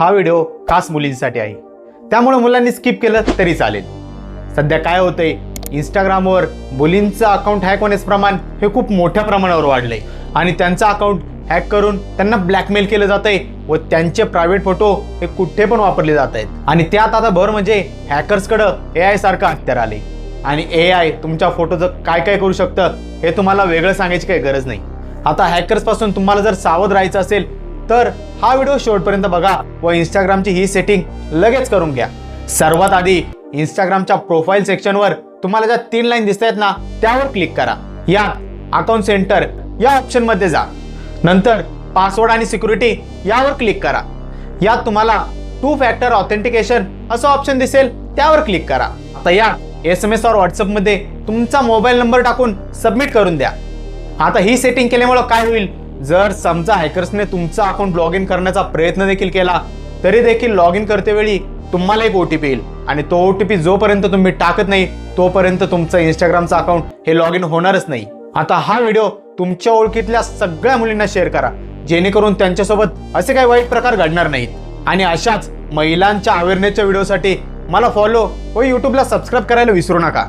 हा व्हिडिओ खास मुलींसाठी आहे. त्यामुळे मुलांनी स्किप केलं तरी चालेल. सध्या काय होतंय? इंस्टाग्रामवर मुलींचं अकाउंट हॅक होण्याचं प्रमाण हे खूप मोठ्या प्रमाणावर वाढलंय. आणि त्यांचं अकाउंट हॅक करून त्यांना ब्लॅकमेल केलं जातंय व त्यांचे प्रायव्हेट फोटो हे कुठे पण वापरले जात आहेत आणि त्यात आता भर म्हणजे हॅकर्सकडं ए आय सारखं हत्यार आले आणि ए आय तुमच्या फोटोचं काय काय करू शकतं हे तुम्हाला वेगळं सांगायची काही गरज नाही. आता हॅकर्सपासून तुम्हाला जर सावध राहायचं असेल तर हा व्हिडिओ शेवटपर्यंत बघा व इंस्टाग्रामची ही सेटिंग लगेच करून घ्या. सर्वात आधी इंस्टाग्रामच्या प्रोफाईल सेक्शनवर तुम्हाला ज्या तीन लाईन दिसत आहेत ना त्यावर क्लिक करा. या अकाउंट सेंटर या ऑप्शनमध्ये जा. नंतर पासवर्ड आणि सिक्युरिटी यावर क्लिक करा. यात तुम्हाला टू फॅक्टर ऑथेंटिकेशन असं ऑप्शन दिसेल त्यावर क्लिक करा. आता या एस एम एस और व्हॉट्सअपमध्ये तुमचा मोबाईल नंबर टाकून सबमिट करून द्या. आता ही सेटिंग केल्यामुळं काय होईल? जर समजा हॅकर्सने तुमचा अकाउंट लॉग इन करण्याचा प्रयत्न देखील केला तरी देखील लॉग इन करते वेळी तुम्हाला एक ओटीपी येईल. आणि तो ओटीपी जोपर्यंत तुम्ही टाकत नाही तोपर्यंत तुमचं इंस्टाग्रामचं अकाउंट हे लॉग इन होणारच नाही. आता हा व्हिडिओ तुमच्या ओळखीतल्या सगळ्या मुलींना शेअर करा जेणेकरून त्यांच्यासोबत असे काही वाईट प्रकार घडणार नाहीत. आणि अशाच महिलांच्या अवेअरनेसच्या व्हिडिओसाठी मला फॉलो व यूट्यूबला सबस्क्राईब करायला विसरू नका.